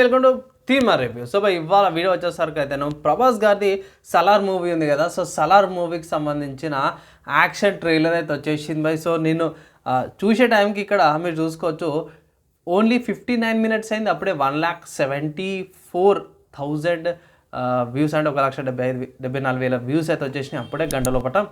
Welcome to Teermar review. So by ఇవాళ video వచ్చేసరికి అయితే ప్రభాస్ గారిది సలార్ మూవీ ఉంది కదా. సో సలార్ మూవీకి సంబంధించిన యాక్షన్ ట్రైలర్ అయితే వచ్చేసింది బై. సో నేను చూసే టైంకి ఇక్కడ మీరు చూసుకోవచ్చు ఓన్లీ ఫిఫ్టీ నైన్ మినిట్స్ అయింది. అప్పుడే one lakh seventy four thousand views and ఒక లక్ష డెబ్బై ఐదు డెబ్బై నాలుగు వేల వ్యూస్ అయితే వచ్చేసినాయి. అప్పుడే గంట లోపల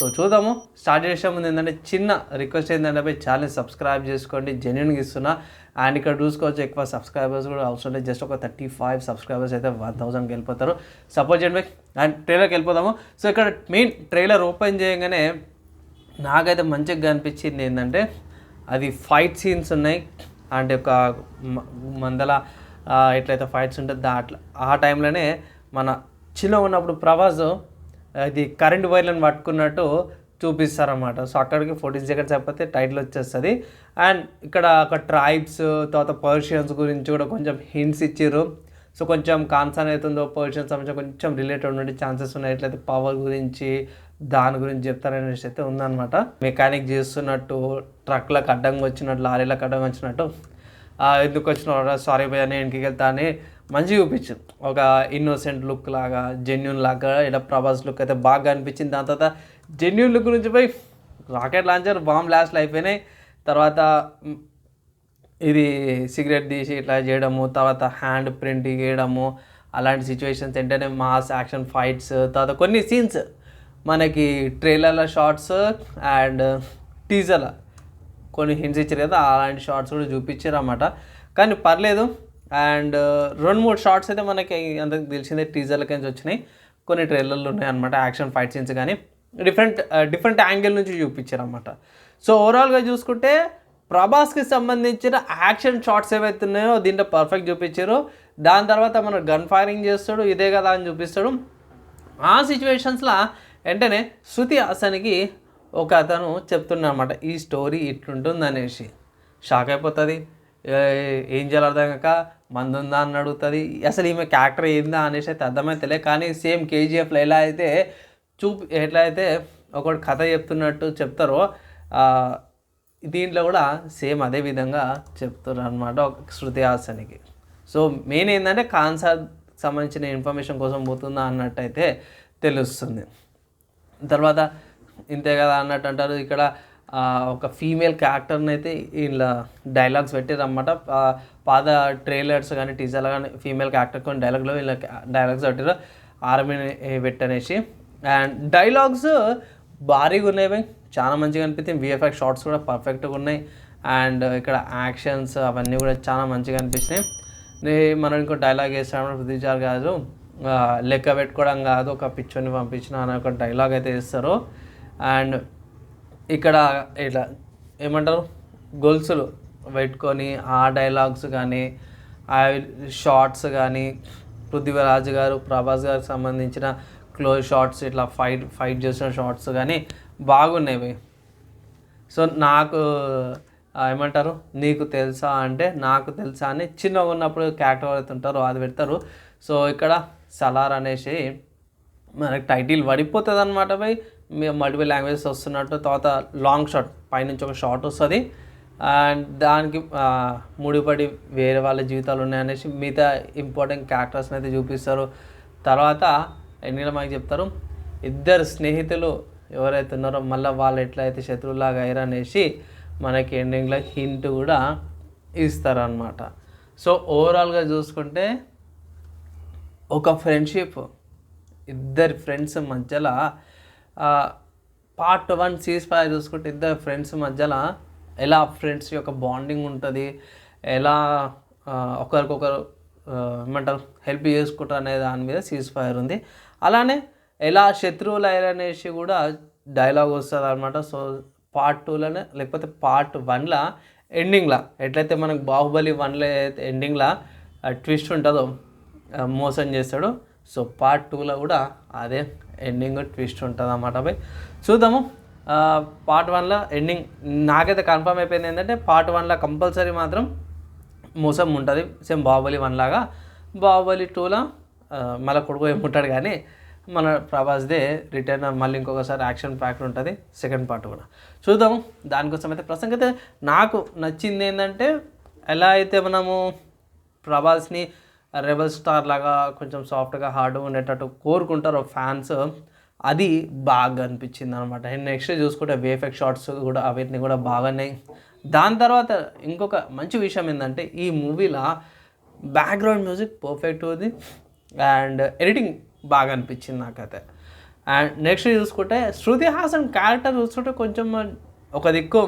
సో చూద్దాము. స్టార్ట్ చేసే ముందు ఏంటంటే చిన్న రిక్వెస్ట్ ఏంటంటే పోయి ఛానల్ సబ్స్క్రైబ్ చేసుకోండి. జెన్యున్గా ఇస్తున్నా. అండ్ ఇక్కడ చూసుకోవచ్చు ఎక్కువ సబ్స్క్రైబర్స్ కూడా అవసరం లేదు. జస్ట్ ఒక థర్టీ ఫైవ్ సబ్స్క్రైబర్స్ అయితే వన్ థౌసండ్కి వెళ్ళిపోతారు. సపోర్ట్ చేయండి అండ్ ట్రైలర్కి వెళ్ళిపోదాము. సో ఇక్కడ మెయిన్ ట్రైలర్ ఓపెన్ చేయగానే నాకైతే మంచిగా అనిపించింది ఏంటంటే అది ఫైట్ సీన్స్ ఉన్నాయి. అంటే ఒక మ- మందల ఎట్లయితే ఫైట్స్ ఉంటుంది దాంట్లో ఆ టైంలోనే మన చిన్న ఉన్నప్పుడు ప్రభాస్ అది కరెంట్ వైర్లను పట్టుకున్నట్టు చూపిస్తారన్నమాట. సో అక్కడికి ఫోర్టీన్ సెకండ్స్ అయిపోతే టైటిల్ వచ్చేస్తుంది. అండ్ ఇక్కడ ఒక ట్రైబ్స్ తర్వాత పర్షియన్స్ గురించి కూడా కొంచెం హింట్స్ ఇచ్చారు సో కొంచెం కాన్సర్న్ అవుతుందో పర్షియన్స్ సంబంధించి కొంచెం రిలేటెడ్ ఉండే ఛాన్సెస్ ఉన్నాయి. ఎట్లయితే పవర్ గురించి దాని గురించి చెప్తారనేసి అయితే ఉందన్నమాట. మెకానిక్ చేస్తున్నట్టు ట్రక్లకు అడ్డంగా వచ్చినట్టు లారీలకు అడ్డంగా వచ్చినట్టు ఎందుకు వచ్చిన సారీ భయ్య నేను ఇంటికి వెళ్తా అని మంచిగా చూపించింది. ఒక ఇన్నోసెంట్ లుక్ లాగా జెన్యున్ లాగా ఇలా ప్రభాస్ లుక్ అయితే బాగా అనిపించింది. దాని తర్వాత జెన్యున్ లుక్ నుంచి పోయి రాకెట్ లాంచర్ బాంబ్ లాస్ట్లో అయిపోయినాయి. తర్వాత ఇది సిగరెట్ తీసి ఇట్లా చేయడము తర్వాత హ్యాండ్ ప్రింట్ చేయడము అలాంటి సిచ్యువేషన్స్ ఏంటంటే మాస్ యాక్షన్ ఫైట్స్ తర్వాత కొన్ని సీన్స్ మనకి ట్రైలర్ల షార్ట్స్ అండ్ టీజర్ల కొన్ని హింట్స్ ఇచ్చారు కదా అలాంటి షార్ట్స్ కూడా చూపించారు అన్నమాట కానీ పర్లేదు అండ్ రెండు మూడు షార్ట్స్ అయితే మనకి అందరికి తెలిసిందే టీజర్లకి నుంచి వచ్చినాయి. కొన్ని ట్రైలర్లు ఉన్నాయి అనమాట యాక్షన్ ఫైట్ సీన్స్ కానీ. డిఫరెంట్ డిఫరెంట్ యాంగిల్ నుంచి చూపించారు అనమాట సో ఓవరాల్గా చూసుకుంటే ప్రభాస్కి సంబంధించిన యాక్షన్ షార్ట్స్ ఏవైతే ఉన్నాయో దీంట్లో పర్ఫెక్ట్ చూపించారు. దాని తర్వాత మన గన్ ఫైరింగ్ చేస్తాడు ఇదే కదా అని చూపిస్తాడు. ఆ సిచ్యువేషన్స్లో వెంటనే శృతి హాసన్కి ఒక అతను చెప్తున్నా అనమాట ఈ స్టోరీ ఇట్లుంటుంది అనేసి షాక్ అయిపోతుంది. ఏం చేయాలి అర్థం కాక మందుందా అని అడుగుతుంది. అసలు ఈమె క్యారెక్టర్ ఏందా అనేసి అయితే అర్థమైతలే కానీ సేమ్ కేజీఎఫ్లో ఎలా అయితే చూపి ఎట్లా అయితే ఒకటి కథ చెప్తున్నట్టు చెప్తారో దీంట్లో కూడా సేమ్ అదే విధంగా చెప్తారు అనమాట ఒక శృతి హాసనికి సో మెయిన్ ఏంటంటే కాన్సర్ సంబంధించిన ఇన్ఫర్మేషన్ కోసం పోతుందా అన్నట్టయితే తెలుస్తుంది. తర్వాత ఇంతే కదా అన్నట్టు అంటారు. ఇక్కడ ఒక ఫీమేల్ క్యారెక్టర్ని అయితే ఇలా డైలాగ్స్ పెట్టారనమాట పాత ట్రైలర్స్ కానీ టీజర్లు కానీ ఫీమేల్ క్యారెక్టర్ కొన్ని డైలాగ్లో ఇలా డైలాగ్స్ పెట్టారు ఆర్మీని పెట్టనేసి. అండ్ డైలాగ్స్ భారీగా ఉన్నాయి చాలా మంచిగా అనిపిస్తుంది విఎఫ్ఎక్స్ షార్ట్స్ కూడా పర్ఫెక్ట్గా ఉన్నాయి. అండ్ ఇక్కడ యాక్షన్స్ అవన్నీ కూడా చాలా మంచిగా అనిపిస్తున్నాయి మనం ఇంకో డైలాగ్ వేస్తాడు పృథ్వీచార్ కాదు. లెక్క పెట్టుకోవడం కాదు. ఒక పిక్చర్ని పంపించిన అనే ఒక డైలాగ్ అయితే వేస్తారు అండ్ ఇక్కడ ఇట్లా ఏమంటారు? గొలుసులు పెట్టుకొని ఆ డైలాగ్స్ కానీ ఆ షార్ట్స్ కానీ పృథ్వీరాజు గారు ప్రభాస్ గారికి సంబంధించిన క్లోజ్ షార్ట్స్ ఇట్లా ఫైట్ ఫైట్ చేసిన షార్ట్స్ కానీ బాగున్నాయి. సో నాకు ఏమంటారు? నీకు తెలుసా అంటే నాకు తెలుసా అని చిన్నగా ఉన్నప్పుడు క్యారెక్టర్ ఎవరైతే ఉంటారో అది పెడతారు. సో ఇక్కడ సలార్ అనేసి మనకి టైటిల్ పడిపోతుంది అనమాట బై మల్టిపుల్ లాంగ్వేజెస్ వస్తున్నట్టు తర్వాత లాంగ్ షాట్ పైనుంచి ఒక షార్ట్ వస్తుంది. అండ్ దానికి ముడిపడి వేరే వాళ్ళ జీవితాలు ఉన్నాయనేసి మిగతా ఇంపార్టెంట్ క్యారెక్టర్స్ని అయితే చూపిస్తారు. తర్వాత ఎన్నిలో మనకి చెప్తారు ఇద్దరు స్నేహితులు ఎవరైతే ఉన్నారో మళ్ళీ వాళ్ళు ఎట్లయితే శత్రువులాగా అయ్యారనేసి మనకి ఎండింగ్లో హింట్ కూడా ఇస్తారనమాట సో ఓవరాల్గా చూసుకుంటే ఒక ఫ్రెండ్షిప్ ఇద్దరి ఫ్రెండ్స్ మధ్యలో పార్ట్ వన్ సీజ్ ఫైర్ చూసుకుంటే ఇద్దరు ఫ్రెండ్స్ మధ్యలో ఎలా ఫ్రెండ్స్ యొక్క బాండింగ్ ఉంటుంది ఎలా ఒకరికొకరు ఏమంటారు హెల్ప్ చేసుకుంటారు అనే దాని మీద సీజ్ ఫైర్ ఉంది. అలానే ఎలా శత్రువులు అయ్యారనేసి కూడా డైలాగ్ వస్తుంది అనమాట సో పార్ట్ టూలోనే లేకపోతే పార్ట్ వన్లో ఎండింగ్లా ఎట్లయితే మనకు బాహుబలి వన్లో అయితే ఎండింగ్లో ట్విస్ట్ ఉంటుందో మోసం చేస్తాడు సో పార్ట్ టూలో కూడా అదే ఎండింగ్ ట్విస్ట్ ఉంటుంది అన్నమాట బై చూద్దాము పార్ట్ వన్లో ఎండింగ్ నాకైతే కన్ఫర్మ్ అయిపోయింది ఏంటంటే పార్ట్ వన్లో కంపల్సరీ మాత్రం మోసం ఉంటుంది. సేమ్ బాహుబలి వన్ లాగా. బాహుబలి టూలో మళ్ళీ కొడుకు ఏముంటాడు కానీ మన ప్రభాస్దే రిటర్న్ మళ్ళీ ఇంకొకసారి యాక్షన్ ప్యాక్ ఉంటుంది సెకండ్ పార్ట్ కూడా. చూద్దాం దానికోసం అయితే ప్రస్తుతం అయితే నాకు నచ్చింది ఏంటంటే ఎలా అయితే మనము ప్రభాస్ని రెబల్ స్టార్ లాగా కొంచెం సాఫ్ట్గా హార్డ్గా ఉండేటట్టు కోరుకుంటారు ఫ్యాన్స్. అది బాగా అనిపించింది అనమాట అండ్ నెక్స్ట్ చూసుకుంటే వేఫెక్ట్ షార్ట్స్ కూడా అవన్నీ కూడా బాగానే దాని తర్వాత ఇంకొక మంచి విషయం ఏంటంటే ఈ మూవీలో బ్యాక్గ్రౌండ్ మ్యూజిక్ పర్ఫెక్ట్ ఉంది. అండ్ ఎడిటింగ్ బాగా అనిపించింది నాకైతే. అండ్ నెక్స్ట్ చూసుకుంటే శృతి హాసన్ క్యారెక్టర్ చూసుకుంటే కొంచెం ఒక దిక్కు.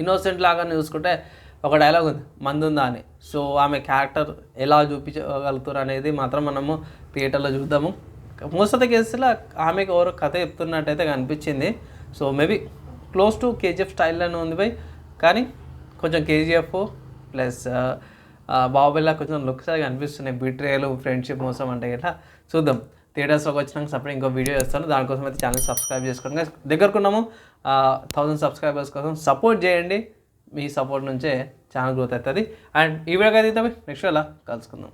ఇన్నోసెంట్ లాగానే చూసుకుంటే ఒక డైలాగ్ ఉంది. మందు ఉందా అని. సో ఆమె క్యారెక్టర్ ఎలా చూపించగలుగుతారు అనేది మాత్రం మనము థియేటర్లో చూద్దాము. మోస్ట్ ఆఫ్ ద కేసులో ఆమెకు ఎవరో కథ చెప్తున్నట్టయితే కనిపించింది. So maybe close to KGF స్టైల్లోనే ఉంది బై. కానీ కొంచెం కేజీఎఫ్ ప్లస్ బాహుబలిలా కొంచెం లుక్స్ అది కనిపిస్తున్నాయి. బిట్రేలు ఫ్రెండ్షిప్ మోసం అంటే ఇట్లా చూద్దాం. థియేటర్స్లోకి వచ్చినాక సపరేట్ ఇంకో వీడియో చేస్తాను. దానికోసం అయితే ఛానల్ సబ్స్క్రైబ్ చేసుకోండి దగ్గరకున్నాము. Uh, థౌసండ్ సబ్స్క్రైబర్స్ కోసం సపోర్ట్ చేయండి. మీ సపోర్ట్ నుంచే ఛానల్ గ్రోత్ అవుతుంది. అండ్ ఈ వీడియోకి అయితే నెక్స్ట్ అలా కలుసుకుందాం.